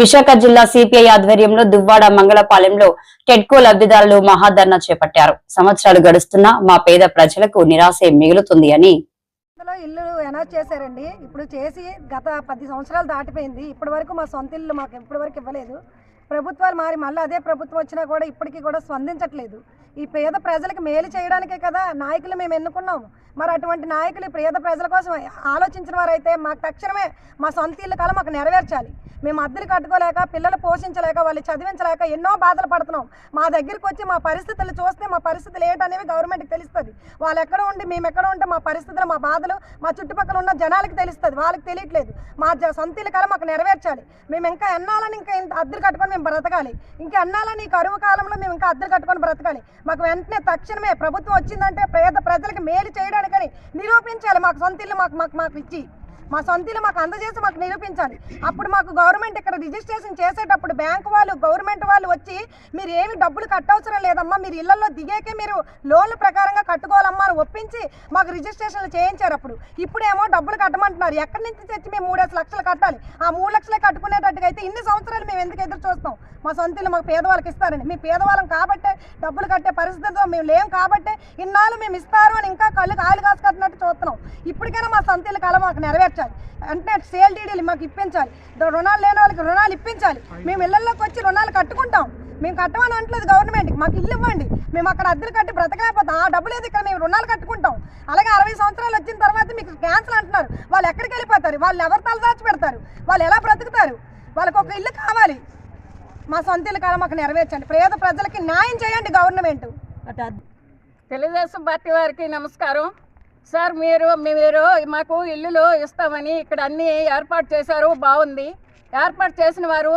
విశాఖ జిల్లా సిపిఐ ఆధ్వర్యంలో దువ్వాడ మంగళపాలెంలో టెడ్కో లబ్ధిదారులు మహాధర్నా చేపట్టారు. సంవత్సరాలు గడుస్తున్నా మా పేద ప్రజలకు నిరాశే మిగులుతుంది అని. ఇల్లు అనౌన్స్ చేశారండి. ఇప్పుడు చేసి గత పది సంవత్సరాలు దాటిపోయింది. ఇప్పటి వరకు మా సొంత ఇల్లు మాకు ఇప్పటి వరకు ఇవ్వలేదు. ప్రభుత్వాలు మారి మళ్ళీ అదే ప్రభుత్వం వచ్చినా కూడా ఇప్పటికీ కూడా స్పందించట్లేదు. ఈ పేద ప్రజలకు మేలు చేయడానికే కదా నాయకులు మేము ఎన్నుకున్నాము. మరి అటువంటి నాయకులు ఈ పేద ప్రజల కోసం ఆలోచించిన వారైతే మాకు తక్షణమే మా సొంత ఇల్లు కల మాకు నెరవేర్చాలి. మేము అద్దెలు కట్టుకోలేక పిల్లలు పోషించలేక వాళ్ళు చదివించలేక ఎన్నో బాధలు పడుతున్నాం. మా దగ్గరికి వచ్చి మా పరిస్థితులు చూస్తే మా పరిస్థితులు ఏంటనేవి గవర్నమెంట్కి తెలుస్తుంది. వాళ్ళు ఎక్కడ ఉండి మేము ఎక్కడ ఉంటే మా పరిస్థితులు మా బాధలు మా చుట్టుపక్కల ఉన్న జనాలకి తెలుస్తుంది. వాళ్ళకి తెలియట్లేదు. మా జ- సొంత ఇల్లు కళ మాకు నెరవేర్చాలి. మేము ఇంకా ఎన్నాలని ఇంకా అద్దెలు కట్టుకొని మేము బ్రతకాలి. ఇంకా ఎన్నాలని ఈ కరువు కాలంలో మేము ఇంకా అద్దెలు కట్టుకొని బ్రతకాలి. మాకు వెంటనే తక్షణమే ప్రభుత్వం వచ్చిందంటే పేద ప్రజలకు మేలు చేయడానికని నిరూపించాలి మాకు సొంత ఇల్లు మాకు మాకు మాకు ఇచ్చి. మా సొంతలు మాకు అందజేసి మాకు నిరూపించాలి. అప్పుడు మాకు గవర్నమెంట్ ఇక్కడ రిజిస్ట్రేషన్ చేసేటప్పుడు బ్యాంక్ వాళ్ళు గవర్నమెంట్ వాళ్ళు వచ్చి మీరు ఏమి డబ్బులు కట్టవసరం లేదమ్మా మీరు ఇళ్ళలో దిగాకే మీరు లోన్ల ప్రకారంగా కట్టుకోవాలమ్మా అని ఒప్పించి మాకు రిజిస్ట్రేషన్లు చేయించారు అప్పుడు. ఇప్పుడేమో డబ్బులు కట్టమంటున్నారు. ఎక్కడి నుంచి తెచ్చి మేము మూడేసి లక్షలు కట్టాలి? ఆ మూడు లక్షలే కట్టుకునేటట్టుగా అయితే ఇన్ని సంవత్సరాలు మేము ఎందుకు ఎదురు చూస్తాం మా సొంతలు మాకు పేదవాళ్ళకి ఇస్తారని. మీ పేదవాళ్ళం కాబట్టే డబ్బులు కట్టే పరిస్థితిలో మేము లేం కాబట్టే ఇన్నాళ్ళు మేము ఇస్తారు అని ఇంకా కళ్ళు కాలు కాసు కట్టినట్టు చూస్తున్నాం. ఇప్పటికైనా మా సొంతలు కళ మాకు మాకు నెరవేర్చాలి అంటే సేల్ డీడీలు మాకు ఇప్పించాలి. రుణాలు లేని వాళ్ళకి రుణాలు ఇప్పించాలి. మేము ఇళ్ళలోకి వచ్చి రుణాలు కట్టుకుంటాం. మేము కట్టమని అంటలేదు గవర్నమెంట్కి. మాకు ఇల్లు ఇవ్వండి. మేము అక్కడ అద్దెలు కట్టి బ్రతకలేకపోతాం ఆ డబ్బు లేదు ఇక్కడ మేము రుణాలు కట్టుకుంటాం. అలాగే అరవై సంవత్సరాలు వచ్చిన తర్వాత మీకు క్యాన్సల్ అంటున్నారు. వాళ్ళు ఎక్కడికి వెళ్ళిపోతారు? వాళ్ళు ఎవరు తలదాచి పెడతారు? వాళ్ళు ఎలా బ్రతుకుతారు? వాళ్ళకి ఒక ఇల్లు కావాలి. మా సొంత ఇల్లు కాలం మాకు నెరవేర్చండి. పేద ప్రజలకి న్యాయం చేయండి గవర్నమెంట్. తెలుగుదేశం పార్టీ వారికి నమస్కారం. సార్ మీరు మీరు మాకు ఇల్లులు ఇస్తామని ఇక్కడ అన్నీ ఏర్పాటు చేశారు బాగుంది. ఏర్పాటు చేసిన వారు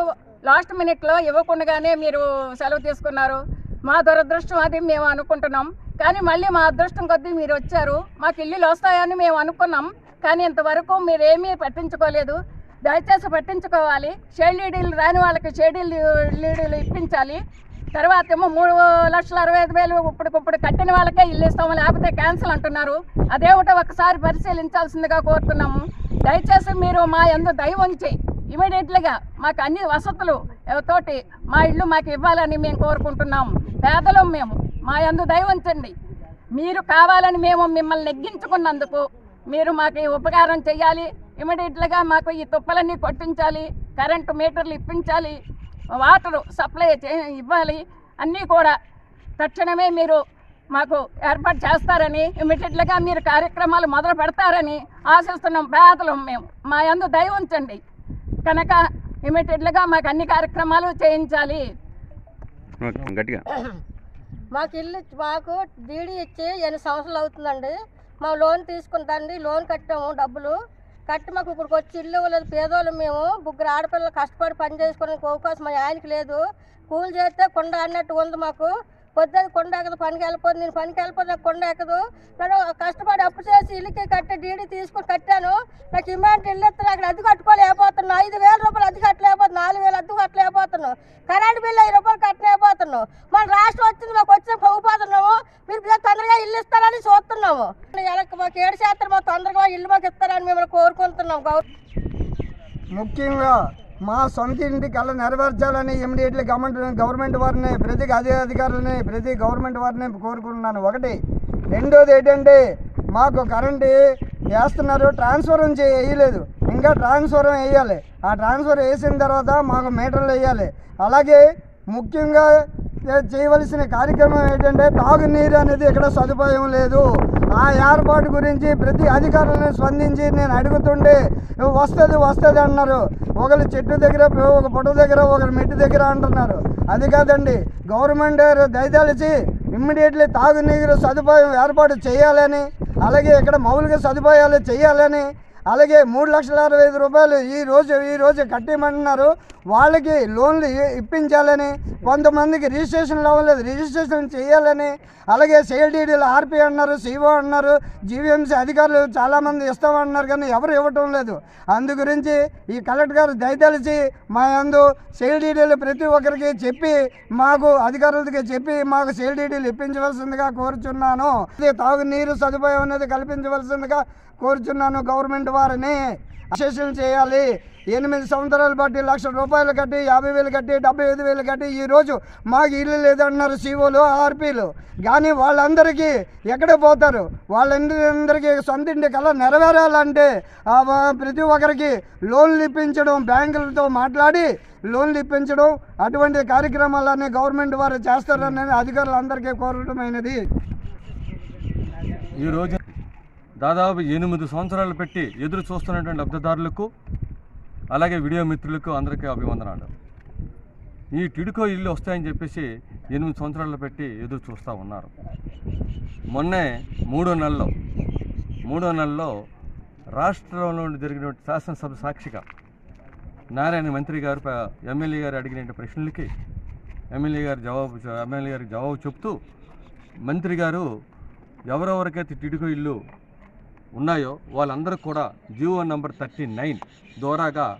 లాస్ట్ మినిట్లో ఇవ్వకుండానే మీరు సెలవు తీసుకున్నారు. మా దురదృష్టం అది మేము అనుకుంటున్నాం. కానీ మళ్ళీ మా అదృష్టం కొద్దీ మీరు వచ్చారు. మాకు ఇల్లులు వస్తాయని మేము అనుకున్నాం. కానీ ఇంతవరకు మీరేమీ పట్టించుకోలేదు. దయచేసి పట్టించుకోవాలి. షేడీడీలు రాని వాళ్ళకి షేడీలు ఇప్పించాలి. తర్వాత ఏమో మూడు లక్షల అరవై ఐదు వేలు ఇప్పటికిప్పుడు కట్టిన వాళ్ళకే ఇల్లు ఇస్తాము లేకపోతే క్యాన్సిల్ అంటున్నారు. అదేమిటో ఒకసారి పరిశీలించాల్సిందిగా కోరుతున్నాము. దయచేసి మీరు మా ఎందు దయ ఉంచి ఇమీడియట్లీగా మాకు అన్ని వసతులు తోటి మా ఇల్లు మాకు ఇవ్వాలని మేము కోరుకుంటున్నాము పేదలం మేము మా ఎందు దయ ఉంచండి. మీరు కావాలని మేము మిమ్మల్ని నెగ్గించుకున్నందుకు మీరు మాకు ఉపకారం చేయాలి. ఇమీడియట్లుగా మాకు ఈ తుప్పలన్నీ కొట్టించాలి. కరెంటు మీటర్లు ఇప్పించాలి. వాటర్ సప్లై చే ఇవ్వాలి. అన్నీ కూడా తక్షణమే మీరు మాకు ఏర్పాటు చేస్తారని ఇమీడియట్లుగా మీరు కార్యక్రమాలు మొదలు పెడతారని ఆశిస్తున్నాం. పేదలం మేము. మా యందు దయ ఉంచండి. కనుక ఇమీడియట్లుగా మాకు అన్ని కార్యక్రమాలు చేయించాలి. ఓకే, గట్టిగా. మాకు ఇల్లు మాకు డీడీ ఇచ్చి ఎన్ని సంవత్సరాలు అవుతుందండి. మా లోన్ తీసుకుంటాండి లోన్ కట్టాము డబ్బులు. కట్టి మాకు ఇప్పుడు వచ్చి ఇల్లు లేదు పేదోళ్ళు మేము ముగ్గురు ఆడపిల్లలు కష్టపడి పని చేసుకోవడానికి అవకాశం మా ఆయనకి లేదు. కూలి చేస్తే కొండ అన్నట్టు ఉంది మాకు. పొద్దున్న కొండ ఎక్కదు పనికి వెళ్ళిపోదు నేను పనికి వెళ్ళిపోతే నాకు కొండ ఎక్కదు. నేను కష్టపడి అప్పు చేసి ఇల్లుకి కట్టి డీడీ తీసుకొని కట్టాను. నాకు ఇమాంటి ఇల్లు ఇస్తే అక్కడ అద్దె కట్టుకోలేకపోతున్నాను. ఐదు వేల రూపాయలు అద్దె కట్టలేకపోతున్నాను నాలుగు వేలు అద్దె కట్టలేకపోతున్నాను. కరెంట్ బిల్లు ఐదు రూపాయలు కట్టలేకపోతున్నాను. మన రాష్ట్రం వచ్చింది మాకు వచ్చిన పోతున్నాము మీరు తొందరగా ఇల్లు ఇస్తారని చూస్తున్నాము. ఎలక్కి మాకు ఏడు శాతం మాకు తొందరగా ఇల్లు మాకు ఇస్తారని మిమ్మల్ని కోరుకుంటున్నాం. గౌరవ ముఖ్యంగా మా సొంత ఇంటి కళ నెరవేర్చాలని ఇమీడియట్లీ గవర్నమెంట్ గవర్నమెంట్ వారిని ప్రతి అదే అధికారులని ప్రతి గవర్నమెంట్ వారిని కోరుకుంటున్నాను. ఒకటి రెండోది ఏంటంటే మాకు కరెంటు వేస్తున్నారు ట్రాన్స్ఫర్ చేయలేదు ఇంకా ట్రాన్స్ఫర్ వేయాలి? ఆ ట్రాన్స్ఫర్ వేసిన తర్వాత మాకు మీటర్లు వేయాలి. అలాగే ముఖ్యంగా చేయవలసిన కార్యక్రమం ఏంటంటే తాగునీరు అనేది ఇక్కడ సదుపాయం లేదు. ఆ ఏర్పాటు గురించి ప్రతి అధికారులను స్పందించి నేను అడుగుతుంటే వస్తుంది వస్తుంది అన్నారు. ఒకరు చెట్టు దగ్గర ఒక పొట్టు దగ్గర ఒకరు మెట్టు దగ్గర అంటున్నారు. అది కాదండి. గవర్నమెంట్ దయతలిచి ఇమ్మీడియట్లీ తాగునీరు సదుపాయం ఏర్పాటు చేయాలని అలాగే ఇక్కడ మౌలిక సదుపాయాలు చేయాలని అలాగే మూడు లక్షల అరవై ఐదు రూపాయలు ఈ రోజు ఈ రోజు కట్టేయమంటున్నారు వాళ్ళకి లోన్లు ఇ- ఇప్పించాలని కొంతమందికి రిజిస్ట్రేషన్ అవ్వలేదు. రిజిస్ట్రేషన్ చేయాలని అలాగే సేల్డీడీలు ఆర్పీ అన్నారు సిఓ అన్నారు జీవీఎంసీ అధికారులు చాలామంది ఇస్తామన్నారు కానీ ఎవరు ఇవ్వటం లేదు. అందు గురించి ఈ కలెక్టర్ గారు దయతలిచి మా యందు సేల్డీడీలు ప్రతి ఒక్కరికి చెప్పి మాకు అధికారులకి చెప్పి మాకు సేల్డీడీలు ఇప్పించవలసిందిగా కోరుచున్నాను. తాగునీరు సదుపాయం అనేది కల్పించవలసిందిగా కోరుచున్నాను గవర్నమెంట్ వారిని. అసెషన్ చేయాలి. ఎనిమిది సంవత్సరాలు బట్టి లక్ష రూపాయలు కట్టి యాభై వేలు కట్టి డెబ్బై ఐదు వేలు కట్టి ఈరోజు మాకు ఇల్లు లేదంటున్నారు సీఓలు ఆర్పీలు. కానీ వాళ్ళందరికీ ఎక్కడ పోతారు? వాళ్ళందరికీ సొంత ఇంటి కళ నెరవేరాలంటే ప్రతి ఒక్కరికి లోన్లు ఇప్పించడం బ్యాంకులతో మాట్లాడి లోన్లు ఇప్పించడం అటువంటి కార్యక్రమాలన్నీ గవర్నమెంట్ వారు చేస్తారని అధికారులందరికీ కోరటమైనది. ఈరోజు దాదాపు ఎనిమిది సంవత్సరాలు పెట్టి ఎదురు చూస్తున్నటువంటి లబ్ధిదారులకు అలాగే వీడియో మిత్రులకు అందరికీ అభివందనాలు. ఈ టిడుకో ఇల్లు వస్తాయని చెప్పేసి ఎనిమిది సంవత్సరాలు పెట్టి ఎదురు చూస్తూ ఉన్నారు. మొన్నే మూడో నెలలో మూడో నెలలో రాష్ట్రంలో జరిగినటువంటి శాసనసభ సాక్షిగా నారాయణ మంత్రి గారు ఎమ్మెల్యే గారు అడిగిన ప్రశ్నలకి ఎమ్మెల్యే గారు జవాబు ఎమ్మెల్యే గారికి జవాబు చెప్తూ మంత్రి గారు ఎవరెవరికైతే టిడుకో ఇల్లు ఉన్నాయో వాళ్ళందరూ కూడా జియో నంబర్ థర్టీ నైన్ ద్వారాగా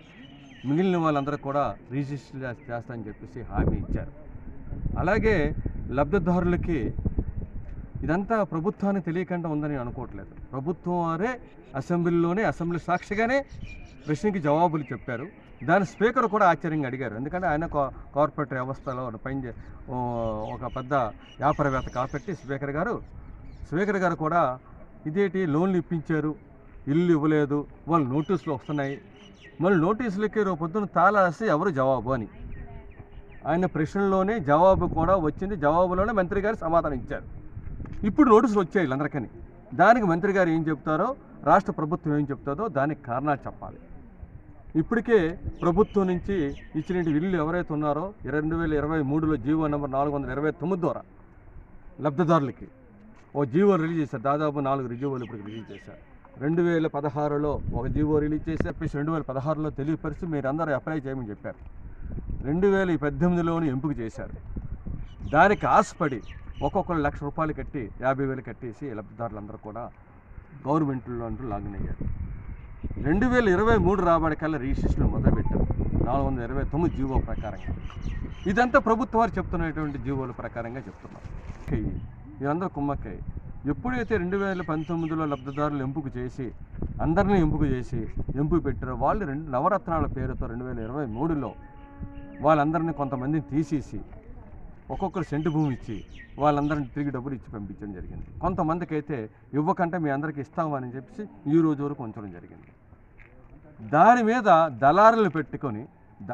మిగిలిన వాళ్ళందరూ కూడా రిజిస్టర్ చేస్తానని చేస్తామని చెప్పేసి హామీ ఇచ్చారు. అలాగే లబ్ధిదారులకి ఇదంతా ప్రభుత్వానికి తెలియకుండా ఉందని నేను అనుకోవట్లేదు. ప్రభుత్వం వారే అసెంబ్లీలోనే అసెంబ్లీ సాక్షిగానే ప్రశ్నకి జవాబులు చెప్పారు. దాని స్పీకర్ కూడా ఆశ్చర్యంగా అడిగారు. ఎందుకంటే ఆయన కో- కార్పొరేట్ వ్యవస్థలో పని ఒక పెద్ద వ్యాపారవేత్త కాబట్టి స్పీకర్ గారు స్పీకర్ గారు కూడా ఇదేంటి లోన్లు ఇప్పించారు? ఇల్లు ఇవ్వలేదు. వాళ్ళు నోటీసులు వస్తున్నాయి. మళ్ళీ నోటీసులకి రేపు పొద్దున్న తాళాసి ఎవరు జవాబు అని. ఆయన ప్రశ్నలోనే జవాబు కూడా వచ్చింది. జవాబులోనే మంత్రి గారు సమాధానం ఇచ్చారు. ఇప్పుడు నోటీసులు వచ్చాయి వీళ్ళందరికీ దానికి మంత్రి గారు ఏం చెప్తారో రాష్ట్ర ప్రభుత్వం ఏం చెప్తారో దానికి కారణాలు చెప్పాలి. ఇప్పటికే ప్రభుత్వం నుంచి ఇచ్చిన ఇల్లు ఎవరైతే ఉన్నారో రెండు వేల ఇరవై మూడులో జీవో నెంబర్ నాలుగు వందల ఇరవై తొమ్మిది ద్వారా లబ్ధిదారులకి ఓ జీవో రిలీజ్ చేశారు. దాదాపు నాలుగు రిజీవోలు ఇప్పుడు రిలీజ్ చేశారు. రెండు వేల పదహారులో ఒక జీవో రిలీజ్ చేసి చెప్పేసి రెండు వేల పదహారులో తెలియపరిచి మీరు అందరూ అప్లై చేయమని చెప్పారు. రెండు వేల పద్దెనిమిదిలోని ఎంపిక చేశారు. దానికి ఆశపడి ఒక్కొక్కరు లక్ష రూపాయలు కట్టి యాభై వేలు కట్టేసి లబ్ధిదారులందరూ కూడా గవర్నమెంట్లో అంటూ లాగిన్ అయ్యారు. రెండు వేల ఇరవై మూడు రాబడికల్లా రిజిస్ట్రేషన్ మొదలుపెట్టారు. నాలుగు వందల ఇరవై తొమ్మిది జీవో ప్రకారంగా. ఇదంతా ప్రభుత్వ వారు చెప్తున్నటువంటి జీవోల ప్రకారంగా చెప్తున్నారు. వీరందరూ ఇదంతా కుమ్మక్కయ్య ఎప్పుడైతే రెండు వేల పంతొమ్మిదిలో లబ్ధిదారులు ఎంపిక చేసి అందరినీ ఎంపిక చేసి ఎంపిక పెట్టారో వాళ్ళు రెండు నవరత్నాల పేరుతో రెండు వేల ఇరవై మూడులో వాళ్ళందరినీ కొంతమందిని తీసేసి ఒక్కొక్కరు సెంటు భూమి ఇచ్చి వాళ్ళందరిని తిరిగి డబ్బులు ఇచ్చి పంపించడం జరిగింది. కొంతమందికి అయితే ఇవ్వకంటే మీ అందరికి ఇస్తామని చెప్పేసి ఈ రోజు వరకు ఉంచడం జరిగింది. దాని మీద దళారులు పెట్టుకొని